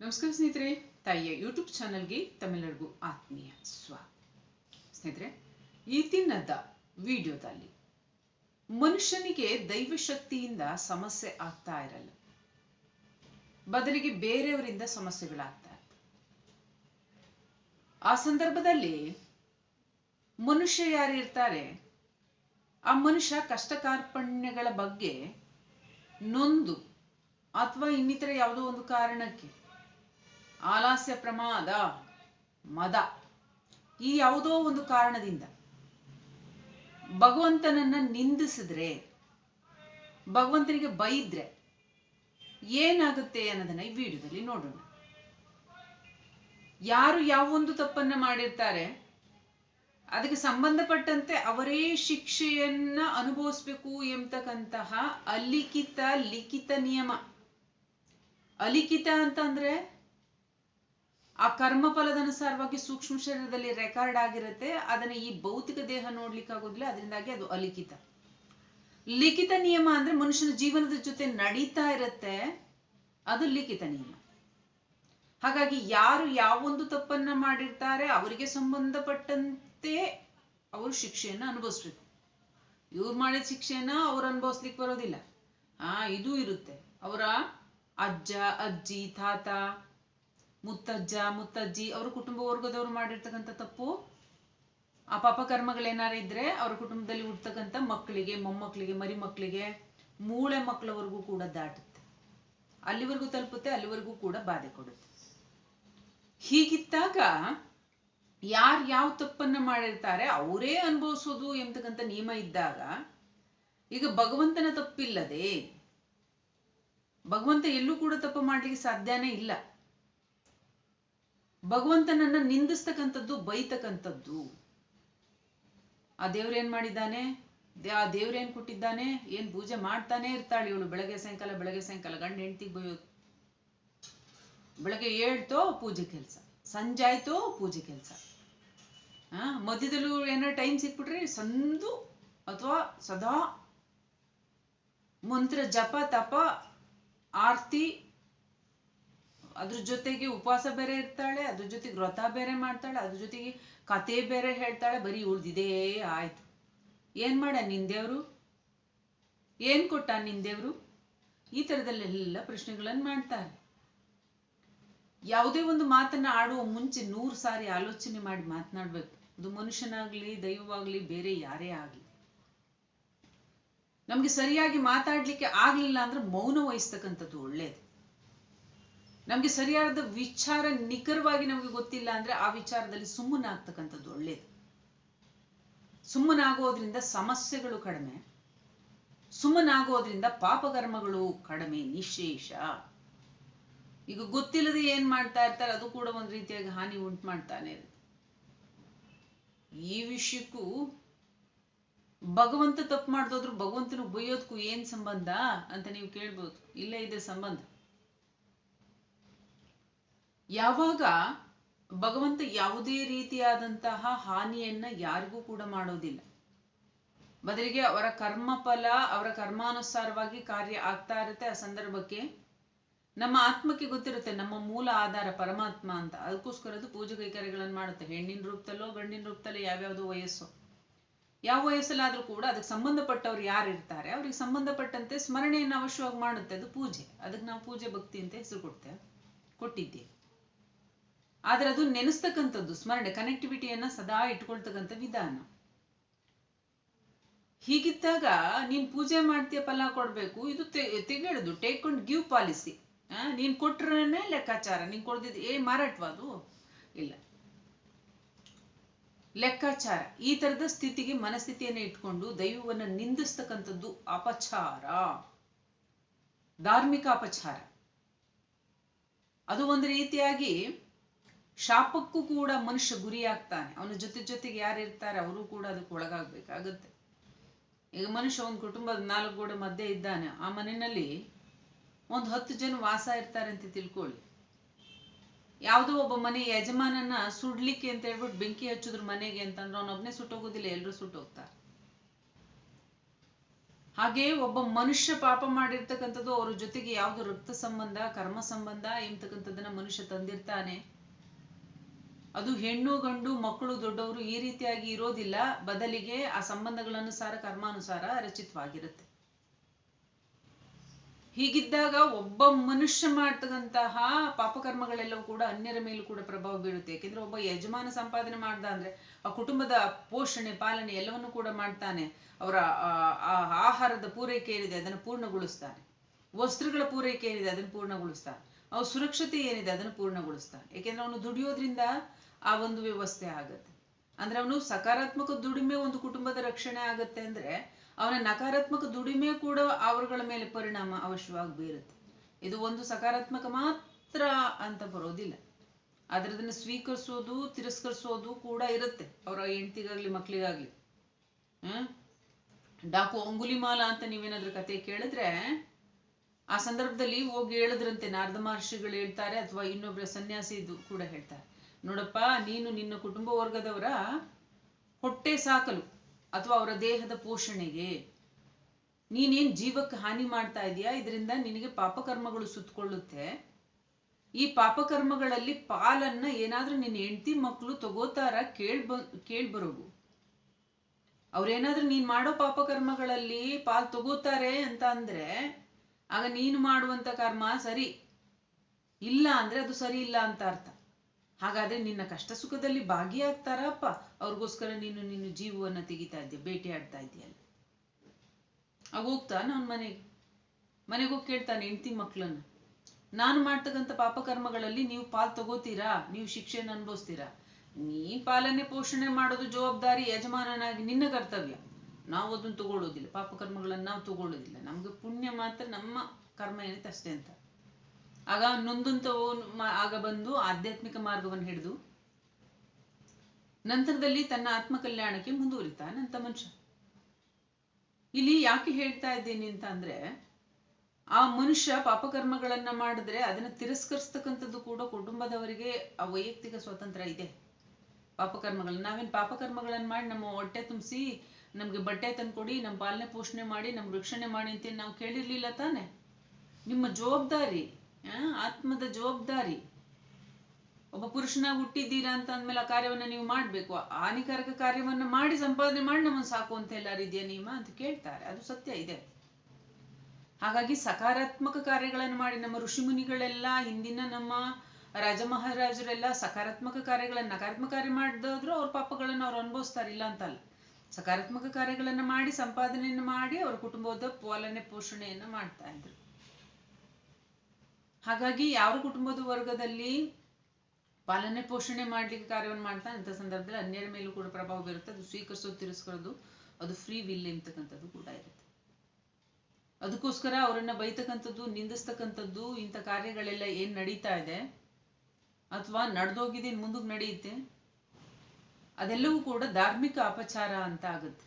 ನಮಸ್ಕಾರ ಸ್ನೇಹಿತರೆ, ತಾಯಿಯ ಯೂಟ್ಯೂಬ್ ಚಾನಲ್ಗೆ ತಮ್ಮೆಲ್ಲರಿಗೂ ಆತ್ಮೀಯ ಸ್ವಾಗತ ಸ್ನೇಹಿತರೆ, ಈ ದಿನದ ವಿಡಿಯೋದಲ್ಲಿ ಮನುಷ್ಯನಿಗೆ ದೈವ ಶಕ್ತಿಯಿಂದ ಸಮಸ್ಯೆ ಆಗ್ತಾ ಇರಲ್ಲ. ಬದಲಿಗೆ ಬೇರೆಯವರಿಂದ ಸಮಸ್ಯೆಗಳಾಗ್ತಾ ಇರ್ತವೆ ಆ ಸಂದರ್ಭದಲ್ಲಿ ಮನುಷ್ಯ ಯಾರಿರ್ತಾರೆ ಆ ಮನುಷ್ಯ ಕಷ್ಟ ಕಾರ್ಪಣ್ಯಗಳ ಬಗ್ಗೆ ನೊಂದು ಅಥವಾ ಇನ್ನಿತರ ಯಾವುದೋ ಒಂದು ಕಾರಣಕ್ಕೆ ಆಲಸ್ಯ ಪ್ರಮಾದ, ಮದ. ಈ ಯಾವುದೋ ಒಂದು ಕಾರಣದಿಂದ ಭಗವಂತನನ್ನ ನಿಂದಿಸಿದ್ರೆ, ಭಗವಂತನಿಗೆ ಬೈದ್ರೆ ಏನಾಗುತ್ತೆ ಅನ್ನೋದನ್ನ ಈ ವಿಡಿಯೋದಲ್ಲಿ ನೋಡೋಣ. ಯಾರು ಯಾವೊಂದು ತಪ್ಪನ್ನ ಮಾಡಿರ್ತಾರೆ, ಅದಕ್ಕೆ ಸಂಬಂಧಪಟ್ಟಂತೆ ಅವರೇ ಶಿಕ್ಷೆಯನ್ನ ಅನುಭವಿಸ್ಬೇಕು ಎಂಬತಕ್ಕಂತಹ ಅಲಿಖಿತ, ಲಿಖಿತ ನಿಯಮ. ಅಲಿಖಿತ ಅಂತಂದ್ರೆ ಆ ಕರ್ಮಫಲದ ಅನುಸಾರವಾಗಿ ಸೂಕ್ಷ್ಮ ಶರೀರದಲ್ಲಿ ರೆಕಾರ್ಡ್ ಆಗಿರುತ್ತೆ. ಅದನ್ನ ಈ ಭೌತಿಕ ದೇಹ ನೋಡ್ಲಿಕ್ಕೆ ಆಗೋದಿಲ್ಲ. ಅದರಿಂದಾಗಿ ಅದು ಅಲಿಖಿತ. ಲಿಖಿತ ನಿಯಮ ಅಂದ್ರೆ ಮನುಷ್ಯನ ಜೀವನದ ಜೊತೆ ನಡೀತಾ ಇರುತ್ತೆ. ಅದು ಲಿಖಿತ ನಿಯಮ. ಹಾಗಾಗಿ ಯಾರು ಯಾವೊಂದು ತಪ್ಪನ್ನ ಮಾಡಿರ್ತಾರೆ, ಅವರಿಗೆ ಸಂಬಂಧಪಟ್ಟಂತೆ ಅವರು ಶಿಕ್ಷೆಯನ್ನ ಅನುಭವಿಸ್ಬೇಕು. ಇವ್ರು ಮಾಡಿದ ಶಿಕ್ಷೆಯನ್ನ ಅವ್ರು ಅನುಭವಿಸ್ಲಿಕ್ಕೆ ಬರೋದಿಲ್ಲ. ಆ, ಇದು ಇರುತ್ತೆ. ಅವರ ಅಜ್ಜ, ಅಜ್ಜಿ, ತಾತ ಮುತ್ತಜ್ಜ, ಮುತ್ತಜ್ಜಿ, ಅವ್ರ ಕುಟುಂಬ ವರ್ಗದವ್ರು ಮಾಡಿರ್ತಕ್ಕಂಥ ತಪ್ಪು. ಆ ಪಾಪ ಕರ್ಮಗಳೇನಾರ ಇದ್ರೆ ಅವ್ರ ಕುಟುಂಬದಲ್ಲಿ ಹುಟ್ಟತಕ್ಕಂಥ ಮಕ್ಕಳಿಗೆ, ಮೊಮ್ಮಕ್ಕಳಿಗೆ ಮರಿ ಮಕ್ಕಳಿಗೆ ಮೂಳೆ ಮಕ್ಕಳವರೆಗೂ ಕೂಡ ದಾಟುತ್ತೆ. ಅಲ್ಲಿವರೆಗೂ ತಲುಪುತ್ತೆ, ಅಲ್ಲಿವರೆಗೂ ಕೂಡ ಬಾಧೆ ಕೊಡುತ್ತೆ. ಹೀಗಿದ್ದಾಗ ಯಾರು ಯಾವ ತಪ್ಪನ್ನ ಮಾಡಿರ್ತಾರೆ ಅವರೇ ಅನುಭವಿಸೋದು ಎಂಬತಕ್ಕಂಥ ನಿಯಮ ಇದ್ದಾಗ ಈಗ ಭಗವಂತನ ತಪ್ಪಿಲ್ಲದೆ ಭಗವಂತ ಎಲ್ಲೂ ಕೂಡ ತಪ್ಪು ಮಾಡ್ಲಿಕ್ಕೆ ಸಾಧ್ಯನೇ ಇಲ್ಲ. ಭಗವಂತನನ್ನ ನಿಂದಿಸ್ತಕ್ಕಂಥದ್ದು, ಬೈತಕ್ಕಂಥದ್ದು. ಆ ದೇವ್ರೇನ್ ಮಾಡಿದ್ದಾನೆ? ಆ ದೇವ್ರೇನ್ ಕೊಟ್ಟಿದ್ದಾನೆ? ಏನ್ ಪೂಜೆ ಮಾಡ್ತಾನೆ ಇರ್ತಾಳೆ ಇವಳು ಬೆಳಗ್ಗೆ ಸಾಯಂಕಾಲ ಬೆಳಗ್ಗೆ ಸಾಯಂಕಾಲ. ಗಂಡ ಹೆಂಡತಿಗೆ ಬೈಯೋದು ಬೆಳಗ್ಗೆ ಏಳ್ತೋ ಪೂಜೆ ಕೆಲಸ. ಸಂಜೆ ಆಯ್ತೋ ಪೂಜೆ ಕೆಲಸ. ಆ, ಮಧ್ಯದಲ್ಲೂ ಏನಾರ ಟೈಮ್ ಸಿಕ್ಬಿಟ್ರಿ ಸಂದು ಅಥವಾ ಸದಾ ಮಂತ್ರ ಜಪ, ತಪ, ಆರ್ತಿ ಅದ್ರ ಜೊತೆಗೆ ಉಪವಾಸ ಬೇರೆ ಇರ್ತಾಳೆ, ಅದ್ರ ಜೊತೆಗೆ ವ್ರತ ಬೇರೆ ಮಾಡ್ತಾಳೆ, ಅದ್ರ ಜೊತೆಗೆ ಕತೆ ಬೇರೆ ಹೇಳ್ತಾಳೆ, ಬರೀ ಉಳ್ದಿದೇ ಆಯ್ತು. ಏನ್ ಮಾಡ ನಿನ್ ದೇವ್ರು ಏನ್ ಕೊಟ್ಟ ನಿನ್ ದೇವ್ರು ಈ ತರದಲ್ಲೆಲ್ಲ ಪ್ರಶ್ನೆಗಳನ್ನ ಮಾಡ್ತಾರೆ ಯಾವುದೇ ಒಂದು ಮಾತನ್ನ ಆಡುವ ಮುಂಚೆ ನೂರು ಸಾರಿ ಆಲೋಚನೆ ಮಾಡಿ ಮಾತನಾಡ್ಬೇಕು. ಅದು ಮನುಷ್ಯನಾಗ್ಲಿ, ದೈವವಾಗ್ಲಿ, ಬೇರೆ ಯಾರೇ ಆಗ್ಲಿ. ನಮ್ಗೆ ಸರಿಯಾಗಿ ಮಾತಾಡ್ಲಿಕ್ಕೆ ಆಗ್ಲಿಲ್ಲ ಅಂದ್ರೆ ಮೌನ ವಹಿಸ್ತಕ್ಕಂಥದ್ದು ಒಳ್ಳೇದು. ನಮ್ಗೆ ಸರಿಯಾದ ವಿಚಾರ ನಿಖರವಾಗಿ ನಮಗೆ ಗೊತ್ತಿಲ್ಲ ಅಂದ್ರೆ ಆ ವಿಚಾರದಲ್ಲಿ ಸುಮ್ಮನಾಗ್ತಕ್ಕಂಥದ್ದು ಒಳ್ಳೇದು. ಸುಮ್ಮನಾಗೋದ್ರಿಂದ ಸಮಸ್ಯೆಗಳು ಕಡಿಮೆ, ಸುಮ್ಮನಾಗೋದ್ರಿಂದ ಪಾಪಕರ್ಮಗಳು ಕಡಿಮೆ ನಿಶೇಷ. ಈಗ ಗೊತ್ತಿಲ್ಲದೆ ಏನ್ ಮಾಡ್ತಾ ಇರ್ತಾರೆ, ಅದು ಕೂಡ ಒಂದ್ ರೀತಿಯಾಗಿ ಹಾನಿ ಉಂಟು ಮಾಡ್ತಾನೆ ಈ ವಿಷಯಕ್ಕೂ ಭಗವಂತ ತಪ್ಪು ಮಾಡ್ದೋದ್ರು ಭಗವಂತನ ಬೈಯೋದಕ್ಕೂ ಏನ್ ಸಂಬಂಧ ಅಂತ ನೀವು ಕೇಳ್ಬೋದು. ಇಲ್ಲೇ ಇದೆ ಸಂಬಂಧ. ಯಾವಾಗ ಭಗವಂತ ಯಾವುದೇ ರೀತಿಯಾದಂತಹ ಹಾನಿಯನ್ನ ಯಾರಿಗೂ ಕೂಡ ಮಾಡೋದಿಲ್ಲ. ಬದಲಿಗೆ ಅವರ ಕರ್ಮಫಲ ಅವರ ಕರ್ಮಾನುಸಾರವಾಗಿ ಕಾರ್ಯ ಆಗ್ತಾ ಇರುತ್ತೆ. ಆ ಸಂದರ್ಭಕ್ಕೆ ನಮ್ಮ ಆತ್ಮಕ್ಕೆ ಗೊತ್ತಿರುತ್ತೆ, ನಮ್ಮ ಮೂಲ ಆಧಾರ ಪರಮಾತ್ಮ ಅಂತ. ಅದಕ್ಕೋಸ್ಕರ ಅದು ಪೂಜೆ ಕೈಕಾರ್ಯಗಳನ್ನು ಮಾಡುತ್ತೆ. ಹೆಣ್ಣಿನ ರೂಪದಲ್ಲೋ, ಗಂಡಿನ ರೂಪದಲ್ಲೋ ಯಾವ್ಯಾವುದೋ ವಯಸ್ಸು. ಯಾವ ವಯಸ್ಸಲ್ಲಾದ್ರೂ ಕೂಡ ಅದಕ್ಕೆ ಸಂಬಂಧಪಟ್ಟವ್ರು ಯಾರು ಇರ್ತಾರೆ, ಅವ್ರಿಗೆ ಸಂಬಂಧಪಟ್ಟಂತೆ ಸ್ಮರಣೆಯನ್ನು ಅವಶ್ಯವಾಗಿ ಮಾಡುತ್ತೆ. ಅದು ಪೂಜೆ. ಅದಕ್ಕೆ ನಾವು ಪೂಜೆ ಭಕ್ತಿ ಅಂತ ಹೆಸರು ಕೊಡ್ತೇವೆ, ಕೊಟ್ಟಿದ್ದೇವೆ. ಆದ್ರೆ ಅದು ನೆನೆಸ್ತಕ್ಕಂಥದ್ದು, ಸ್ಮರಣೆ ಕನೆಕ್ಟಿವಿಟಿಯನ್ನ ಸದಾ ಇಟ್ಕೊಳ್ತಕ್ಕಂಥ ವಿಧಾನ. ಹೀಗಿದ್ದಾಗ ನೀನ್ ಪೂಜೆ ಮಾಡ್ತೀಯ, ಫಲ ಕೊಡಬೇಕು, ಇದು ತೆಗೆಳುದು ಟೇಕ್ ಅಂಡ್ ಗಿವ್ ಪಾಲಿಸಿ ನೀನ್ ಕೊಟ್ರನೇ ಲೆಕ್ಕಾಚಾರ, ನೀನ್ ಕೊಡ್ದಿದ್ದು ಏ ಮಾರಾಟವಾ ಅದು ಇಲ್ಲ. ಲೆಕ್ಕಾಚಾರ, ಈ ತರದ ಸ್ಥಿತಿಗೆ ಮನಸ್ಥಿತಿಯನ್ನು ಇಟ್ಕೊಂಡು ದೈವವನ್ನ ನಿಂದಿಸ್ತಕ್ಕಂಥದ್ದು ಅಪಚಾರ. ಧಾರ್ಮಿಕ ಅಪಚಾರ. ಅದು ಒಂದು ರೀತಿಯಾಗಿ ಶಾಪಕ್ಕೂ ಕೂಡ ಮನುಷ್ಯ ಗುರಿಯಾಗ್ತಾನೆ ಅವನ ಜೊತೆ ಜೊತೆಗೆ ಯಾರು ಇರ್ತಾರೆ, ಅವರು ಕೂಡ ಅದಕ್ಕೆ ಒಳಗಾಗ್ಬೇಕಾಗತ್ತೆ. ಈಗ ಮನುಷ್ಯ ಒಂದು ಕುಟುಂಬದ ನಾಲ್ಕು ಗೋಡೆ ಮಧ್ಯೆ ಇದ್ದಾನೆ. ಆ ಮನೆಯಲ್ಲಿ ಒಂದು ಹತ್ತು ಜನ ವಾಸ ಇರ್ತಾರೆ ಅಂತ ತಿಳ್ಕೊಳ್ಳಿ. ಯಾವುದೋ ಒಬ್ಬ ಮನೆ ಯಜಮಾನನ ಸುಡ್ಲಿಕ್ಕೆ ಅಂತ ಹೇಳ್ಬಿಟ್ಟು ಬೆಂಕಿ ಹಚ್ಚಿದ್ರು ಮನೆಗೆ ಅಂತಂದ್ರೆ ಅವನೊಬ್ನೇ ಸುಟ್ಟೋಗೋದಿಲ್ಲ ಎಲ್ಲರೂ ಸುಟ್ಟೋಗ್ತಾರೆ. ಹಾಗೆ ಒಬ್ಬ ಮನುಷ್ಯ ಪಾಪ ಮಾಡಿರ್ತಕ್ಕಂಥದ್ದು ಅವ್ರ ಜೊತೆಗೆ ಯಾವ್ದು ರಕ್ತ ಸಂಬಂಧ, ಕರ್ಮ ಸಂಬಂಧ ಎಂಬತಕ್ಕಂಥದ್ದನ್ನ ಮನುಷ್ಯ ತಂದಿರ್ತಾನೆ. ಅದು ಹೆಣ್ಣು, ಗಂಡು, ಮಕ್ಕಳು, ದೊಡ್ಡವರು ಈ ರೀತಿಯಾಗಿ ಇರೋದಿಲ್ಲ. ಬದಲಿಗೆ ಆ ಸಂಬಂಧಗಳನುಸಾರ, ಕರ್ಮಾನುಸಾರ ರಚಿತವಾಗಿರುತ್ತೆ. ಹೀಗಿದ್ದಾಗ ಒಬ್ಬ ಮನುಷ್ಯ ಮಾಡ್ತಕ್ಕಂತಹ ಪಾಪಕರ್ಮಗಳೆಲ್ಲವೂ ಕೂಡ ಅನ್ಯರ ಮೇಲೂ ಕೂಡ ಪ್ರಭಾವ ಬೀಳುತ್ತೆ. ಯಾಕೆಂದ್ರೆ ಒಬ್ಬ ಯಜಮಾನ ಸಂಪಾದನೆ ಮಾಡ್ದ ಅಂದ್ರೆ ಆ ಕುಟುಂಬದ ಪೋಷಣೆ, ಪಾಲನೆ ಎಲ್ಲವನ್ನು ಕೂಡ ಮಾಡ್ತಾನೆ. ಅವರ ಆಹಾರದ ಪೂರೈಕೆ ಏನಿದೆ ಅದನ್ನು ಪೂರ್ಣಗೊಳಿಸ್ತಾನೆ. ವಸ್ತ್ರಗಳ ಪೂರೈಕೆ ಏನಿದೆ ಅದನ್ನು ಪೂರ್ಣಗೊಳಿಸ್ತಾನೆ. ಅವ್ರ ಸುರಕ್ಷತೆ ಏನಿದೆ ಅದನ್ನು ಪೂರ್ಣಗೊಳಿಸ್ತಾನೆ. ಯಾಕೆಂದ್ರೆ ಅವನು ದುಡಿಯೋದ್ರಿಂದ ಆ ಒಂದು ವ್ಯವಸ್ಥೆ ಆಗತ್ತೆ. ಅಂದ್ರೆ ಅವನು ಸಕಾರಾತ್ಮಕ ದುಡಿಮೆ ಒಂದು ಕುಟುಂಬದ ರಕ್ಷಣೆ ಆಗತ್ತೆ ಅಂದ್ರೆ ಅವನ ನಕಾರಾತ್ಮಕ ದುಡಿಮೆ ಕೂಡ ಅವರುಗಳ ಮೇಲೆ ಪರಿಣಾಮ ಅವಶ್ಯವಾಗಿ ಬೀರುತ್ತೆ. ಇದು ಒಂದು ಸಕಾರಾತ್ಮಕ ಮಾತ್ರ ಅಂತ ಬರೋದಿಲ್ಲ. ಅದರದನ್ನ ಸ್ವೀಕರಿಸೋದು, ತಿರಸ್ಕರಿಸೋದು ಕೂಡ ಇರುತ್ತೆ ಅವರ ಹೆಂಡತಿಗಾಗ್ಲಿ, ಮಕ್ಳಿಗಾಗ್ಲಿ. ಹ್ಮ್? ಡಾಕು ಅಂಗುಲಿಮಾಲ ಅಂತ ನೀವೇನಾದ್ರೂ ಕತೆ ಕೇಳಿದ್ರೆ ಆ ಸಂದರ್ಭದಲ್ಲಿ ಹೋಗಿ ಹೇಳಿದ್ರಂತೆ ನಾರದ ಮಹರ್ಷಿಗಳು ಹೇಳ್ತಾರೆ, ಅಥವಾ ಇನ್ನೊಬ್ಬರ ಸನ್ಯಾಸಿ ಕೂಡ ಹೇಳ್ತಾರೆ. ನೋಡಪ್ಪ, ನೀನು ನಿನ್ನ ಕುಟುಂಬ ವರ್ಗದವರ ಹೊಟ್ಟೆ ಸಾಕಲು ಅಥವಾ ಅವರ ದೇಹದ ಪೋಷಣೆಗೆ. ನೀನೇನ್ ಜೀವಕ್ಕೆ ಹಾನಿ ಮಾಡ್ತಾ ಇದೀಯಾ? ಇದರಿಂದ ನಿನಗೆ ಪಾಪಕರ್ಮಗಳು ಸುತ್ತಕೊಳ್ಳುತ್ತೆ. ಈ ಪಾಪಕರ್ಮಗಳಲ್ಲಿ ಪಾಲನ್ನ ಏನಾದ್ರೂ ನಿನ್ನ ಹೆಂಡತಿ ಮಕ್ಕಳು ತಗೋತಾರ? ಕೇಳ್ಬ ಕೇಳ್ಬರೋಗು ಅವ್ರೇನಾದ್ರೂ ನೀನ್ ಮಾಡೋ ಪಾಪಕರ್ಮಗಳಲ್ಲಿ ಪಾಲ್ ತಗೋತಾರೆ ಅಂತ ಅಂದ್ರೆ, ಆಗ ನೀನು ಮಾಡುವಂತ ಕರ್ಮ ಸರಿ. ಇಲ್ಲ ಅಂದ್ರೆ ಅದು ಸರಿ ಇಲ್ಲ ಅಂತ ಅರ್ಥ. ಹಾಗಾದ್ರೆ ನಿನ್ನ ಕಷ್ಟ ಸುಖದಲ್ಲಿ ಭಾಗಿಯಾಗ್ತಾರಪ್ಪ. ಅವ್ರಿಗೋಸ್ಕರ ನೀನು ನಿನ್ನ ಜೀವವನ್ನ ತೆಗಿತಾ ಇದ್ದೆ ಭೇಟಿ ಆಡ್ತಾ ಇದೆಯಲ್ಲ ಆಗ ಹೋಗ್ತಾನ ನಾನ್ ಮನೆಗೆ. ಮನೆಗೆ ಹೋಗಿ ಕೇಳ್ತಾನೆ, ಹೆಂಡತಿ ಮಕ್ಳನ್ನ. ನಾನು ಮಾಡ್ತಕ್ಕಂಥ ಪಾಪಕರ್ಮಗಳಲ್ಲಿ ನೀವು ಪಾಲ್ ತಗೋತೀರಾ? ನೀವು ಶಿಕ್ಷೆಯನ್ನು ಅನುಭವಿಸ್ತೀರಾ? ನೀ ಪಾಲನೆ ಪೋಷಣೆ ಮಾಡೋದು ಜವಾಬ್ದಾರಿ ಯಜಮಾನನಾಗಿ ನಿನ್ನ ಕರ್ತವ್ಯ. ನಾವು ಅದನ್ನು ತಗೊಳ್ಳೋದಿಲ್ಲ. ಪಾಪಕರ್ಮಗಳನ್ನು ನಾವು ತಗೊಳ್ಳೋದಿಲ್ಲ. ನಮ್ಗೆ ಪುಣ್ಯ ಮಾತ್ರ ನಮ್ಮ ಕರ್ಮ ಏನಿದೆ ಅಷ್ಟೇ ಅಂತ. ಆಗ ನೊಂದಂತವು ಆಗ ಬಂದು ಆಧ್ಯಾತ್ಮಿಕ ಮಾರ್ಗವನ್ನು ಹಿಡಿದು ನಂತರದಲ್ಲಿ ತನ್ನ ಆತ್ಮ ಕಲ್ಯಾಣಕ್ಕೆ ಮುಂದುವರಿತಾನಂತ ಮನುಷ್ಯ. ಇಲ್ಲಿ ಯಾಕೆ ಹೇಳ್ತಾ ಇದ್ದೀನಿ ಅಂತ ಅಂದ್ರೆ, ಆ ಮನುಷ್ಯ ಪಾಪಕರ್ಮಗಳನ್ನ ಮಾಡಿದ್ರೆ ಅದನ್ನ ತಿರಸ್ಕರಿಸ್ತಕ್ಕಂಥದ್ದು ಕೂಡ ಕುಟುಂಬದವರಿಗೆ ಆ ವೈಯಕ್ತಿಕ ಸ್ವಾತಂತ್ರ್ಯ ಇದೆ. ಪಾಪಕರ್ಮಗಳನ್ನ, ನಾವೇನ್ ಪಾಪಕರ್ಮಗಳನ್ನ ಮಾಡಿ ನಮ್ಮ ಹೊಟ್ಟೆ ತುಂಬಿಸಿ, ನಮ್ಗೆ ಬಟ್ಟೆ ತಂದ್ಕೊಡಿ ನಮ್ಮ ಪಾಲನೆ ಪೋಷಣೆ ಮಾಡಿ ನಮ್ ರಕ್ಷಣೆ ಮಾಡಿ ಅಂತ ನಾವು ಕೇಳಿರ್ಲಿಲ್ಲ ತಾನೆ? ನಿಮ್ಮ ಜವಾಬ್ದಾರಿ ಆತ್ಮದ ಜವಾಬ್ದಾರಿ. ಒಬ್ಬ ಪುರುಷನಾಗಿ ಹುಟ್ಟಿದ್ದೀರಾ ಅಂತ ಅಂದ್ಮೇಲೆ ಆ ಕಾರ್ಯವನ್ನ ನೀವು ಮಾಡ್ಬೇಕು. ಹಾನಿಕಾರಕ ಕಾರ್ಯವನ್ನ ಮಾಡಿ ಸಂಪಾದನೆ ಮಾಡಿ ನಮ್ಮನ್ನು ಸಾಕು ಅಂತ ಎಲ್ಲಾರು ಇದೆಯಾ ನಿಯಮ ಅಂತ ಕೇಳ್ತಾರೆ. ಅದು ಸತ್ಯ ಇದೆ. ಹಾಗಾಗಿ ಸಕಾರಾತ್ಮಕ ಕಾರ್ಯಗಳನ್ನು ಮಾಡಿ ನಮ್ಮ ಋಷಿ ಮುನಿಗಳೆಲ್ಲ, ಹಿಂದಿನ ನಮ್ಮ ರಾಜ ಮಹಾರಾಜರೆಲ್ಲ ಸಕಾರಾತ್ಮಕ ಕಾರ್ಯಗಳನ್ನ ನಕಾರಾತ್ಮಕ ಕಾರ್ಯ ಮಾಡಿದ್ರು ಅವ್ರ ಪಾಪಗಳನ್ನು ಅವ್ರು ಅನುಭವಿಸ್ತಾರೆ, ಇಲ್ಲ ಅಂತಲ್ಲ. ಸಕಾರಾತ್ಮಕ ಕಾರ್ಯಗಳನ್ನ ಮಾಡಿ ಸಂಪಾದನೆಯನ್ನು ಮಾಡಿ ಅವ್ರ ಕುಟುಂಬದ ಪಾಲನೆ ಪೋಷಣೆಯನ್ನ ಮಾಡ್ತಾ ಇದ್ರು. ಹಾಗಾಗಿ ಯಾವ ಕುಟುಂಬದ ವರ್ಗದಲ್ಲಿ ಪಾಲನೆ ಪೋಷಣೆ ಮಾಡ್ಲಿಕ್ಕೆ ಕಾರ್ಯವನ್ನು ಮಾಡ್ತಾನೆ ಅಂತ ಸಂದರ್ಭದಲ್ಲಿ ಅನ್ಯರ ಮೇಲೂ ಕೂಡ ಪ್ರಭಾವ ಬೀರುತ್ತೆ. ಅದು ಸ್ವೀಕರಿಸೋದು ತಿರಸ್ಕೊಳ್ಳೋದು ಅದು ಫ್ರೀ ವಿಲ್ ಎಂತಕ್ಕಂಥದ್ದು ಕೂಡ ಇರುತ್ತೆ. ಅದಕ್ಕೋಸ್ಕರ ಅವರನ್ನ ಬೈತಕ್ಕಂಥದ್ದು, ನಿಂದಿಸ್ತಕ್ಕಂಥದ್ದು, ಇಂಥ ಕಾರ್ಯಗಳೆಲ್ಲ ಏನ್ ನಡೀತಾ ಇದೆ, ಅಥವಾ ನಡೆದೋಗಿದೆ ಮುಂದಕ್ಕೆ ನಡೆಯುತ್ತೆ, ಅದೆಲ್ಲವೂ ಕೂಡ ಧಾರ್ಮಿಕ ಅಪಚಾರ ಅಂತ ಆಗುತ್ತೆ.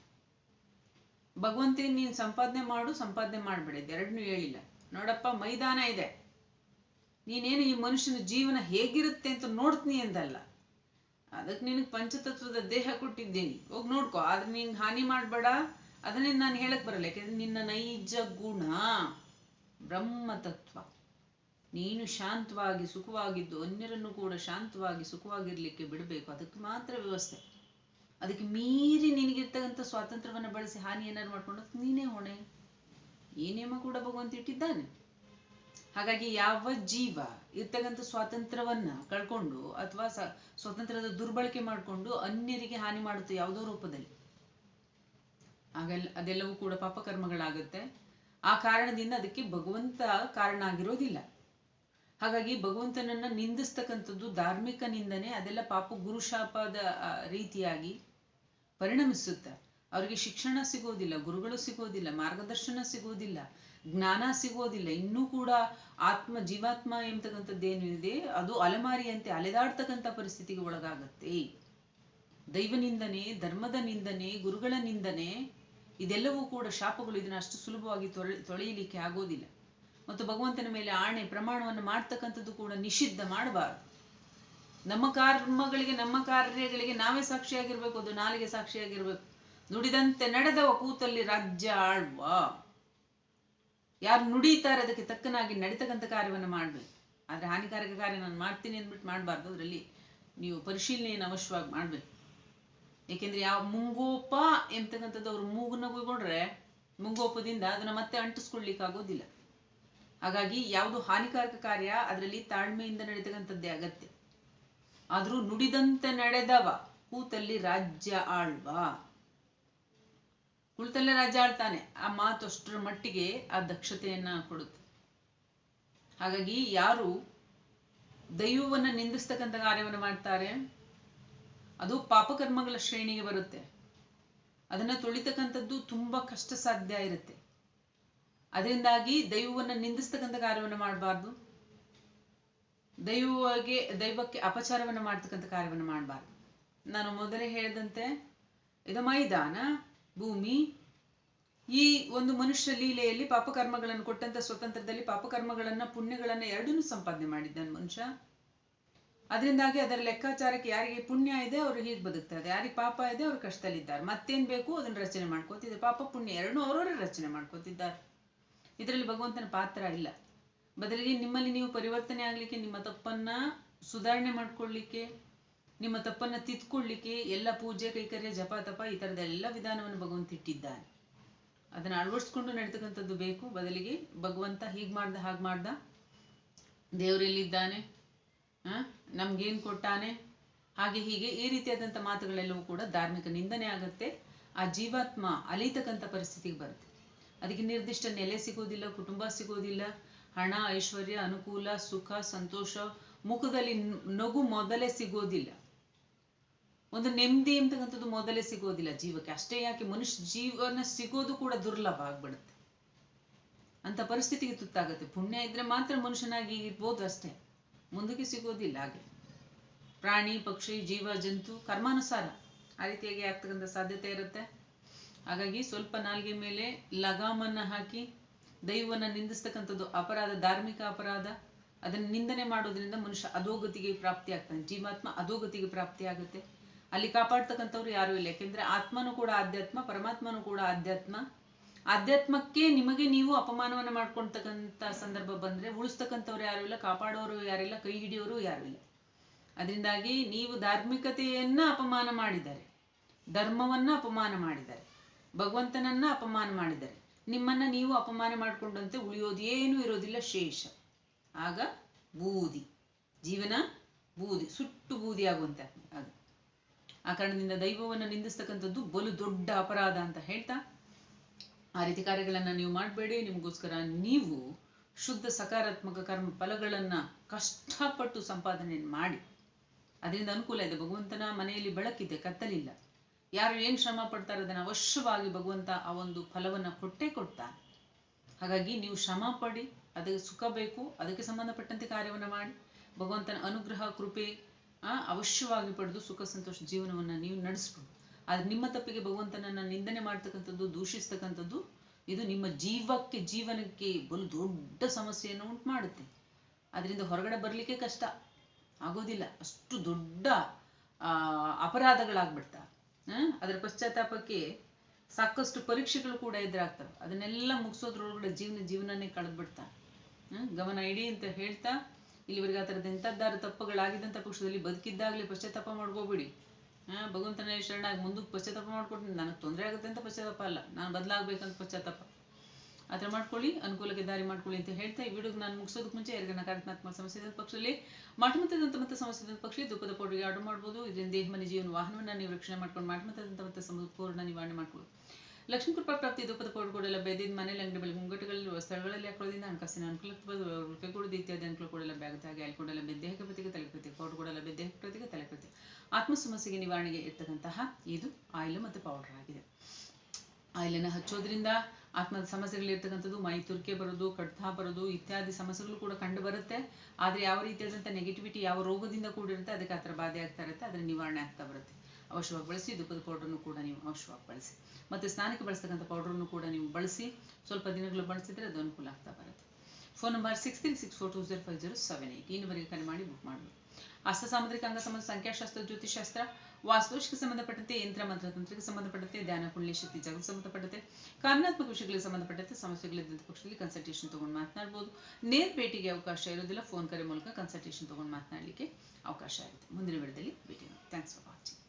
ಭಗವಂತ ನೀನ್ ಸಂಪಾದನೆ ಮಾಡು, ಸಂಪಾದನೆ ಮಾಡ್ಬೇಡ ಎರಡನ್ನೂ ಹೇಳಿಲ್ಲ. ನೋಡಪ್ಪ, ಮೈದಾನ ಇದೆ. ನೀನೇನು ಈ ಮನುಷ್ಯನ ಜೀವನ ಹೇಗಿರುತ್ತೆ ಅಂತ ನೋಡ್ತೀನಿ ಎಂದಲ್ಲ ಅದಕ್ಕೆ ನಿನಗೆ ಪಂಚತತ್ವದ ದೇಹ ಕೊಟ್ಟಿದ್ದೀನಿ. ಹೋಗಿ ನೋಡ್ಕೊ. ಆದ್ರೆ ನಿನ್ ಹಾನಿ ಮಾಡ್ಬೇಡ. ಅದನ್ನೇ ನಾನು ಹೇಳಕ್ ಬರಲ್ಲ. ಯಾಕೆಂದ್ರೆ ನಿನ್ನ ನೈಜ ಗುಣ, ಬ್ರಹ್ಮತತ್ವ. ನೀನು ಶಾಂತವಾಗಿ ಸುಖವಾಗಿದ್ದು ಅನ್ಯರನ್ನು ಕೂಡ ಶಾಂತವಾಗಿ ಸುಖವಾಗಿರ್ಲಿಕ್ಕೆ ಬಿಡಬೇಕು. ಅದಕ್ಕೆ ಮಾತ್ರ ವ್ಯವಸ್ಥೆ. ಅದಕ್ಕೆ ಮೀರಿ ನಿನಗಿರ್ತಕ್ಕಂಥ ಸ್ವಾತಂತ್ರ್ಯವನ್ನ ಬಳಸಿ ಹಾನಿ ಏನಾರು ಮಾಡ್ಕೊಂಡು ನೀನೇ ಹೊಣೆ. ಈ ನಿಯಮ ಕೂಡ ಭಗವಂತ ಇಟ್ಟಿದ್ದಾನೆ. ಹಾಗಾಗಿ ಯಾವ ಜೀವ ಇರ್ತಕ್ಕಂಥ ಸ್ವಾತಂತ್ರ್ಯವನ್ನ ಕಳ್ಕೊಂಡು ಅಥವಾ ಸ್ವಾತಂತ್ರ್ಯದ ದುರ್ಬಳಕೆ ಮಾಡಿಕೊಂಡು ಅನ್ಯರಿಗೆ ಹಾನಿ ಮಾಡುತ್ತೆ ಯಾವುದೋ ರೂಪದಲ್ಲಿ. ಹಾಗೆಲ್ಲ, ಅದೆಲ್ಲವೂ ಕೂಡ ಪಾಪಕರ್ಮಗಳಾಗುತ್ತೆ ಆ ಕಾರಣದಿಂದ ಅದಕ್ಕೆ ಭಗವಂತ ಕಾರಣ ಆಗಿರೋದಿಲ್ಲ. ಹಾಗಾಗಿ ಭಗವಂತನನ್ನ ನಿಂದಿಸ್ತಕ್ಕಂಥದ್ದು ಧಾರ್ಮಿಕ ನಿಂದನೆ, ಅದೆಲ್ಲ ಪಾಪ ಗುರುಶಾಪದ ರೀತಿಯಾಗಿ ಪರಿಣಮಿಸುತ್ತೆ. ಅವರಿಗೆ ಶಿಕ್ಷಣ ಸಿಗೋದಿಲ್ಲ, ಗುರುಗಳು ಸಿಗೋದಿಲ್ಲ, ಮಾರ್ಗದರ್ಶನ ಸಿಗೋದಿಲ್ಲ. ಜ್ಞಾನ ಸಿಗೋದಿಲ್ಲ. ಇನ್ನೂ ಕೂಡ ಆತ್ಮ, ಜೀವಾತ್ಮ ಎಂಬತಕ್ಕಂಥದ್ದೇನಿದೆ ಅದು ಅಲೆಮಾರಿಯಂತೆ ಅಲೆದಾಡ್ತಕ್ಕಂಥ ಪರಿಸ್ಥಿತಿಗೆ ಒಳಗಾಗತ್ತೆ. ದೈವನಿಂದನೆ ಧರ್ಮದ ನಿಂದನೆ, ಗುರುಗಳ ನಿಂದನೆ, ಇದೆಲ್ಲವೂ ಕೂಡ ಶಾಪಗಳು ಇದನ್ನ ಅಷ್ಟು ಸುಲಭವಾಗಿ ತೊಳೆ, ತೊಳೆಯಲಿಕ್ಕೆ ಆಗೋದಿಲ್ಲ. ಮತ್ತು ಭಗವಂತನ ಮೇಲೆ ಆಣೆ, ಪ್ರಮಾಣವನ್ನು ಮಾಡ್ತಕ್ಕಂಥದ್ದು ಕೂಡ ನಿಷಿದ್ಧ ಮಾಡಬಾರದು. ನಮ್ಮ ಕರ್ಮಗಳಿಗೆ, ನಮ್ಮ ಕಾರ್ಯಗಳಿಗೆ ನಾವೇ ಸಾಕ್ಷಿಯಾಗಿರ್ಬೇಕು, ಅದು ನಾಲಿಗೆ ಸಾಕ್ಷಿಯಾಗಿರ್ಬೇಕು. ನುಡಿದಂತೆ ನಡೆದವ ಕೂತಲ್ಲಿ ರಾಜ್ಯ ಆಳ್ವ. ಯಾರು ನುಡಿತಾರೆ ಅದಕ್ಕೆ ತಕ್ಕನಾಗಿ ನಡೀತಕ್ಕಂಥ ಕಾರ್ಯವನ್ನು ಮಾಡಬೇಕು ಆದರೆ ಹಾನಿಕಾರಕ ಕಾರ್ಯ ನಾನು ಮಾಡ್ತೀನಿ ಅಂದ್ಬಿಟ್ಟು ಮಾಡಬಾರ್ದು. ಅದರಲ್ಲಿ ನೀವು ಪರಿಶೀಲನೆಯನ್ನು ಅವಶ್ಯವಾಗಿ ಮಾಡಬೇಕು. ಏಕೆಂದ್ರೆ ಯಾವ ಮುಂಗೋಪ ಎಂಬತಕ್ಕಂಥದ್ದು ಅವ್ರು ಮೂಗನ್ನ ಕುಯ್ಕೊಂಡ್ರೆ ಮುಂಗೋಪದಿಂದ ಅದನ್ನ ಮತ್ತೆ ಅಂಟಿಸ್ಕೊಳ್ಲಿಕ್ಕೆ ಆಗೋದಿಲ್ಲ. ಹಾಗಾಗಿ ಯಾವುದು ಹಾನಿಕಾರಕ ಕಾರ್ಯ ಅದರಲ್ಲಿ ತಾಳ್ಮೆಯಿಂದ ನಡೀತಕ್ಕಂಥದ್ದೇ ಅಗತ್ಯ. ಆದರೂ ನುಡಿದಂತೆ ನಡೆದವ, ಕೂತಲ್ಲಿ ರಾಜ್ಯ ಆಳ್ವ. ಕುಳಿತಲ್ಲೇ ರಾಜ ಆಳ್ತಾನೆ ಆ ಮಾತು ಅಷ್ಟರ ಮಟ್ಟಿಗೆ ಆ ದಕ್ಷತೆಯನ್ನ ಕೊಡುತ್ತೆ. ಹಾಗಾಗಿ ಯಾರು ದೈವವನ್ನ ನಿಂದಿಸ್ತಕ್ಕಂಥ ಕಾರ್ಯವನ್ನು ಮಾಡ್ತಾರೆ, ಅದು ಪಾಪಕರ್ಮಗಳ ಶ್ರೇಣಿಗೆ ಬರುತ್ತೆ. ಅದನ್ನ ತುಳಿತಕ್ಕಂಥದ್ದು ತುಂಬಾ ಕಷ್ಟ ಸಾಧ್ಯ ಇರುತ್ತೆ. ಅದರಿಂದಾಗಿ ದೈವವನ್ನ ನಿಂದಿಸ್ತಕ್ಕಂಥ ಕಾರ್ಯವನ್ನು ಮಾಡಬಾರ್ದು. ದೈವಗೆ ದೈವಕ್ಕೆ ಅಪಚಾರವನ್ನು ಮಾಡ್ತಕ್ಕಂಥ ಕಾರ್ಯವನ್ನು ಮಾಡಬಾರ್ದು. ನಾನು ಮೊದಲೇ ಹೇಳಿದಂತೆ, ಇದು ಮೈದಾನ. ಭೂಮಿ, ಈ ಒಂದು ಮನುಷ್ಯ ಲೀಲೆಯಲ್ಲಿ ಪಾಪಕರ್ಮಗಳನ್ನು ಕೊಟ್ಟಂತ ಸ್ವತಂತ್ರದಲ್ಲಿ ಪಾಪಕರ್ಮಗಳನ್ನ, ಪುಣ್ಯಗಳನ್ನ ಎರಡನ್ನೂ ಸಂಪಾದನೆ ಮಾಡಿದ್ದಾನೆ ಮನುಷ್ಯ. ಅದರಿಂದಾಗಿ ಅದರ ಲೆಕ್ಕಾಚಾರಕ್ಕೆ ಯಾರಿಗೆ ಪುಣ್ಯ ಇದೆ, ಅವರು ಹೀಗೆ ಬದುಕ್ತಾರೆ. ಯಾರಿಗೆ ಪಾಪ ಇದೆ, ಅವರು ಕಷ್ಟದಲ್ಲಿದ್ದಾರೆ. ಮತ್ತೇನ್ ಬೇಕು? ಅದನ್ನ ರಚನೆ ಮಾಡ್ಕೋತಿದ್ದಾರೆ. ಪಾಪ, ಪುಣ್ಯ ಎರಡನ್ನೂ ಅವರವರೇ ರಚನೆ ಮಾಡ್ಕೋತಿದ್ದಾರೆ. ಇದರಲ್ಲಿ ಭಗವಂತನ ಪಾತ್ರ ಇಲ್ಲ. ಬದಲಿಗೆ ನಿಮ್ಮಲ್ಲಿ ನೀವು ಪರಿವರ್ತನೆ ಆಗ್ಲಿಕ್ಕೆ, ನಿಮ್ಮ ತಪ್ಪನ್ನ ಸುಧಾರಣೆ ಮಾಡ್ಕೊಳ್ಳಿಕ್ಕೆ ನಿಮ್ಮ ತಪ್ಪನ್ನ ತಿದ್ಕೊಳ್ಳಿಕ್ಕೆ ಎಲ್ಲ ಪೂಜೆ ಕೈಕರ್ಯ, ಜಪ, ತಪ ಈ ತರದ ಎಲ್ಲ ವಿಧಾನವನ್ನು ಭಗವಂತ ಇಟ್ಟಿದ್ದಾನೆ. ಅದನ್ನ ಅಳವಡಿಸ್ಕೊಂಡು ನಡೀತಕ್ಕಂಥದ್ದು ಬೇಕು. ಬದಲಿಗೆ ಭಗವಂತ ಹೀಗ್ ಮಾಡ್ದ, ಹಾಗೆ ಮಾಡ್ದ. ದೇವರೆಲ್ಲಿದ್ದಾನೆ ನಮ್ಗೇನ್ ಕೊಟ್ಟಾನೆ? ಹಾಗೆ ಹೀಗೆ ಈ ರೀತಿಯಾದಂಥ ಮಾತುಗಳೆಲ್ಲವೂ ಕೂಡ ಧಾರ್ಮಿಕ ನಿಂದನೆ ಆಗತ್ತೆ. ಆ ಜೀವಾತ್ಮ ಅಲಿತಕ್ಕಂಥ ಪರಿಸ್ಥಿತಿಗೆ ಬರುತ್ತೆ. ಅದಕ್ಕೆ ನಿರ್ದಿಷ್ಟ ನೆಲೆ ಸಿಗೋದಿಲ್ಲ, ಕುಟುಂಬ ಸಿಗೋದಿಲ್ಲ. ಹಣ, ಐಶ್ವರ್ಯ, ಅನುಕೂಲ, ಸುಖ, ಸಂತೋಷ, ಮುಖದಲ್ಲಿ ನಗು ಮೊದಲೇ ಸಿಗೋದಿಲ್ಲ. ಒಂದು ನೆಮ್ಮದಿ ಅಂತಕ್ಕಂಥದ್ದು ಮೊದಲೇ ಸಿಗೋದಿಲ್ಲ ಜೀವಕ್ಕೆ. ಅಷ್ಟೇ ಯಾಕೆ ಮನುಷ್ಯ ಜೀವನ ಸಿಗೋದು ಕೂಡ ದುರ್ಲಭ ಆಗ್ಬಿಡುತ್ತೆ. ಅಂತ ಪರಿಸ್ಥಿತಿಗೆ ತುತ್ತಾಗುತ್ತೆ. ಪುಣ್ಯ ಇದ್ರೆ ಮಾತ್ರ ಮನುಷ್ಯನಾಗಿ ಇರ್ಬೋದು ಅಷ್ಟೇ. ಮುಂದಕ್ಕೆ ಸಿಗೋದಿಲ್ಲ ಹಾಗೆ. ಪ್ರಾಣಿ, ಪಕ್ಷಿ, ಜೀವ, ಜಂತು, ಕರ್ಮಾನುಸಾರ ಆ ರೀತಿಯಾಗಿ ಆಗ್ತಕ್ಕಂಥ ಸಾಧ್ಯತೆ ಇರುತ್ತೆ. ಹಾಗಾಗಿ ಸ್ವಲ್ಪ ನಾಲ್ಗೆ ಮೇಲೆ ಲಗಾಮನ್ನ ಹಾಕಿ ದೈವವನ್ನ ನಿಂದಿಸ್ತಕ್ಕಂಥದ್ದು ಅಪರಾಧ, ಧಾರ್ಮಿಕ ಅಪರಾಧ, ಅದನ್ನ ನಿಂದನೆ ಮಾಡೋದ್ರಿಂದ ಮನುಷ್ಯ ಅಧೋಗತಿಗೆ ಪ್ರಾಪ್ತಿ ಆಗ್ತಾನೆ. ಜೀವಾತ್ಮ ಅಧೋಗತಿಗೆ ಪ್ರಾಪ್ತಿ ಆಗುತ್ತೆ. ಅಲ್ಲಿ ಕಾಪಾಡ್ತಕ್ಕಂಥವ್ರು ಯಾರು ಇಲ್ಲ. ಯಾಕೆಂದ್ರೆ ಆತ್ಮನು ಕೂಡ ಆಧ್ಯಾತ್ಮ, ಪರಮಾತ್ಮನು ಕೂಡ ಆಧ್ಯಾತ್ಮ. ಆಧ್ಯಾತ್ಮಕ್ಕೆ ನಿಮಗೆ ನೀವು ಅಪಮಾನವನ್ನ ಮಾಡ್ಕೊಳ್ತಕ್ಕಂಥ ಸಂದರ್ಭ ಬಂದ್ರೆ ಉಳಿಸ್ತಕ್ಕಂಥವ್ರು ಯಾರು ಇಲ್ಲ, ಕಾಪಾಡೋರು ಯಾರಿಲ್ಲ ಕೈ ಹಿಡಿಯೋರು ಯಾರು ಇಲ್ಲ. ಅದರಿಂದಾಗಿ ನೀವು ಧಾರ್ಮಿಕತೆಯನ್ನ ಅಪಮಾನ ಮಾಡಿದ್ದಾರೆ ಧರ್ಮವನ್ನ ಅಪಮಾನ ಮಾಡಿದ್ದಾರೆ ಭಗವಂತನನ್ನ ಅಪಮಾನ ಮಾಡಿದ್ದಾರೆ ನಿಮ್ಮನ್ನ ನೀವು ಅಪಮಾನ ಮಾಡಿಕೊಂಡಂತೆ ಉಳಿಯೋದು ಏನೂ ಇರೋದಿಲ್ಲ ಶೇಷ. ಆಗ ಬೂದಿ, ಜೀವನ ಬೂದಿ, ಸುಟ್ಟು ಬೂದಿ ಆಗುವಂತೆ ಅದು ಆ ಕಾರಣದಿಂದ ದೈವವನ್ನ ನಿಂದಿಸ್ತಕ್ಕಂಥದ್ದು ಬಲು ದೊಡ್ಡ ಅಪರಾಧ ಅಂತ ಹೇಳ್ತಾ, ಆ ರೀತಿ ಕಾರ್ಯಗಳನ್ನ ನೀವು ಮಾಡಬೇಡಿ, ನಿಮಗೋಸ್ಕರ ನೀವು ಶುದ್ಧ ಸಕಾರಾತ್ಮಕ ಕರ್ಮ ಫಲಗಳನ್ನ ಕಷ್ಟಪಟ್ಟು ಸಂಪಾದನೆ ಮಾಡಿ. ಅದರಿಂದ ಅನುಕೂಲ ಇದೆ. ಭಗವಂತನ ಮನೆಯಲ್ಲಿ ಬೆಳಕಿದೆ, ಕತ್ತಲಿಲ್ಲ. ಯಾರು ಏನ್ ಶ್ರಮ ಪಡ್ತಾರೆ ಅದನ್ನ ಅವಶ್ಯವಾಗಿ ಭಗವಂತ ಆ ಒಂದು ಫಲವನ್ನ ಕೊಟ್ಟೇ ಕೊಡ್ತಾನೆ. ಹಾಗಾಗಿ ನೀವು ಶ್ರಮ ಪಡಿ, ಅದಕ್ಕೆ ಸುಖ ಬೇಕು, ಅದಕ್ಕೆ ಸಂಬಂಧಪಟ್ಟಂತೆ ಕಾರ್ಯವನ್ನ ಮಾಡಿ. ಭಗವಂತನ ಅನುಗ್ರಹ, ಕೃಪೆ ಅವಶ್ಯವಾಗಿ ಪಡೆದು ಸುಖ, ಸಂತೋಷ ಜೀವನವನ್ನ ನೀವು ನಡೆಸ್ಬೋದು. ಆದ್ರೆ ನಿಮ್ಮ ತಪ್ಪಿಗೆ ಭಗವಂತನನ್ನ ನಿಂದನೆ ಮಾಡ್ತಕ್ಕಂಥದ್ದು, ದೂಷಿಸ್ತಕ್ಕಂಥದ್ದು, ಇದು ನಿಮ್ಮ ಜೀವಕ್ಕೆ, ಜೀವನಕ್ಕೆ ಬಲು ದೊಡ್ಡ ಸಮಸ್ಯೆಯನ್ನು ಉಂಟು ಮಾಡುತ್ತೆ. ಅದರಿಂದ ಹೊರಗಡೆ ಬರ್ಲಿಕ್ಕೆ ಕಷ್ಟ. ಆಗೋದಿಲ್ಲ. ಅಷ್ಟು ದೊಡ್ಡ ಅಪರಾಧಗಳಾಗ್ಬಿಡ್ತಾ ಅದರ ಪಶ್ಚಾತ್ತಾಪಕ್ಕೆ ಸಾಕಷ್ಟು ಪರೀಕ್ಷೆಗಳು ಕೂಡ ಎದುರಾಗ್ತವೆ. ಅದನ್ನೆಲ್ಲ ಮುಗಿಸೋದ್ರೊಳಗಡೆ ಜೀವನ ಜೀವನನೇ ಕಳೆದ್ಬಿಡ್ತಾ ಗಮನ ಇಡಿ ಅಂತ ಹೇಳ್ತಾ ಇಲ್ಲಿವರೆಗೆ ಆ ಥರದ ಎಂಥದ್ದಾರು ತಪ್ಪುಗಳಾಗಿದ್ದಂಥ ಪಕ್ಷದಲ್ಲಿ ಬದುಕಿದ್ದಾಗಲೇ ಪಶ್ಚಾತ್ತಾಪ ಮಾಡ್ಕೋಬೇಡಿ. ಹಾ ಭಗವಂತನ ಶರಣಾಗಿ ಮುಂದಕ್ಕೆ ಪಶ್ಚಾತ್ತಾಪ ಮಾಡ್ಕೊಟ್ಟು ನನಗೆ ತೊಂದರೆ ಆಗುತ್ತೆ ಅಂತ ಪಶ್ಚಾತ್ತಾಪ ಅಲ್ಲ. ನಾನು ಬದಲಾಗಬೇಕಂತ ಪಶ್ಚಾತ್ತಾಪ. ಆ ಥರ ಮಾಡ್ಕೊಳ್ಳಿ, ಅನುಕೂಲಕ್ಕೆ ದಾರಿ ಮಾಡ್ಕೊಳ್ಳಿ ಅಂತ ಹೇಳ್ತಾ ಈ ವಿಡಿಯೋಗೆ ನಾನು ಮುಗಿಸೋದಕ್ಕೆ ಮುಂಚೆ ಎರಡು ನಕಾರಾತ್ಮಕ ಸಮಸ್ಯೆ ಪಕ್ಷದಲ್ಲಿ ಮಠಮತದಂತ ಸಮಸ್ಯೆ ಪಕ್ಷದಲ್ಲಿ ದುಃಖದ ಪೌಡರಿಗೆ ಆರ್ಡರ್ ಮಾಡ್ಬೋದು. ಇದರಿಂದ ದೇಹ, ಮನೆ, ಜೀವನ ವಾಹನವನ್ನು ನೀವು ರಕ್ಷಣೆ ಮಾಡ್ಕೊಂಡು ಮಠಮತದಂತ ಸಂಪೂರ್ಣ ನಿವಾರಣೆ ಮಾಡ್ಬೋದು ಲಕ್ಷ್ಮೀ ಕೃಪಾ ಪ್ರಾಪ್ತಿ ದುಃಖದ ಪೌಡರ್ ಕೊಡಲ್ಲ ಬೆದ್ದಿದ್ದ ಮನೇಲಿ ಅಂಗಡಿ ಬಳಿ ಮುಂಗಟ್ಟುಗಳಲ್ಲಿ ಸ್ಥಳಗಳಲ್ಲಿ ಹಾಕೋದ್ರಿಂದ ಹಣಕಾಸಿನ ಅನುಕೂಲ ಕೈಗೊಳ್ಳೋದು ಇತ್ಯಾದಿ ಅನುಕೂಲ ಕೂಡಲ್ಲ ಬ್ಯಾಗ್ ಹಾಗೆ ಅಲ್ಲಿ ಕೊಡಲ್ಲ ಬೆದ್ದೇಹಕ್ಕೆ ಪ್ರತಿಗೆ ತಲೆ ಪ್ರತಿ ಪೌಡರ್ ಕೊಡಲ್ಲ ಬೆದ್ದೇಹ ಪ್ರತಿಗೆ ತಲೆ ಪ್ರತಿ ಆತ್ಮ ಸಮಸ್ಯೆಗೆ ನಿವಾರಣೆಗೆ ಇರ್ತಕ್ಕಂತಹ ಇದು ಆಯಿಲ್ ಮತ್ತು ಪೌಡರ್ ಆಗಿದೆ. ಆಯಿಲನ್ನು ಹಚ್ಚೋದ್ರಿಂದ ಆತ್ಮದ ಸಮಸ್ಯೆಗಳಿರ್ತಕ್ಕಂಥದ್ದು ಮೈ ತುರ್ಕೆ ಬರೋದು, ಕಡ್ತಾ ಬರೋದು ಇತ್ಯಾದಿ ಸಮಸ್ಯೆಗಳು ಕೂಡ ಕಂಡು ಬರುತ್ತೆ. ಆದರೆ ಯಾವ ರೀತಿಯಾದಂಥ ನೆಗೆಟಿವಿಟಿ ಯಾವ ರೋಗದಿಂದ ಕೂಡಿರುತ್ತೆ, ಅದಕ್ಕೆ ಆ ಥರ ಬಾಧೆ ಆಗ್ತಾ ಇರುತ್ತೆ. ಅದರ ನಿವಾರಣೆ ಆಗ್ತಾ ಬರುತ್ತೆ. ಅವಶ್ಯವಾಗಿ ಬಳಸಿ ದುಪ್ಪದ ಪೌಡ್ರನ್ನು ಕೂಡ ನೀವು ಅವಶ್ಯವಾಗಿ ಬಳಸಿ ಮತ್ತು ಸ್ನಾನಕ್ಕೆ ಬಳಸ್ತಕ್ಕಂಥ ಪೌಡ್ರನ್ನು ಕೂಡ ನೀವು ಬಳಸಿ, ಸ್ವಲ್ಪ ದಿನಗಳು ಬಳಸಿದರೆ ಅದು ಅನುಕೂಲ ಆಗ್ತಾ ಬರುತ್ತೆ. Phone number six three six four two zero five zero seven eight ಈ ನಂಬರಿಗೆ ಕರೆ ಮಾಡಿ ಬುಕ್ ಮಾಡಿ. ಅಸ್ತ ಸಾಮುದ್ರಿಕ ಅಂಗ ಸಂಬಂಧ ಸಂಖ್ಯಾಶಾಸ್ತ್ರ ಜ್ಯೋತಿಷಾಸ್ತ್ರ ವಾಸ್ತುಶಿಗೆ ಸಂಬಂಧಪಟ್ಟಂತೆ, ಯಂತ್ರ ಮಂತ್ರ ತಂತ್ರಕ್ಕೆ ಸಂಬಂಧಪಟ್ಟಂತೆ, ಧ್ಯಾನ ಕುಂಡಲಿ ಶಕ್ತಿ ಜಾಗಕ್ಕೆ ಸಂಬಂಧಪಟ್ಟಂತೆ ಕಾರಣಾತ್ಮಕ ವಿಷಯಗಳಿಗೆ ಸಂಬಂಧಪಟ್ಟಂತೆ ಸಮಸ್ಯೆಗಳಿದ್ದಂಥ ಪಕ್ಷದಲ್ಲಿ ಕನ್ಸಲ್ಟೇಷನ್ ತೊಗೊಂಡು ಮಾತನಾಡಬಹುದು ನೇರ ಭೇಟಿಗೆ ಅವಕಾಶ ಇರೋದಿಲ್ಲ, ಫೋನ್ ಕರೆ ಮೂಲಕ ಕನ್ಸಲ್ಟೇಷನ್ ತೊಗೊಂಡು ಮಾತನಾಡಲಿಕ್ಕೆ ಅವಕಾಶ ಇರುತ್ತೆ. ಮುಂದಿನ ವಿಡಿಯೋದಲ್ಲಿ ಭೇಟಿ ಥ್ಯಾಂಕ್ಸ್ ಫಾರ್ ವಾಚಿಂಗ್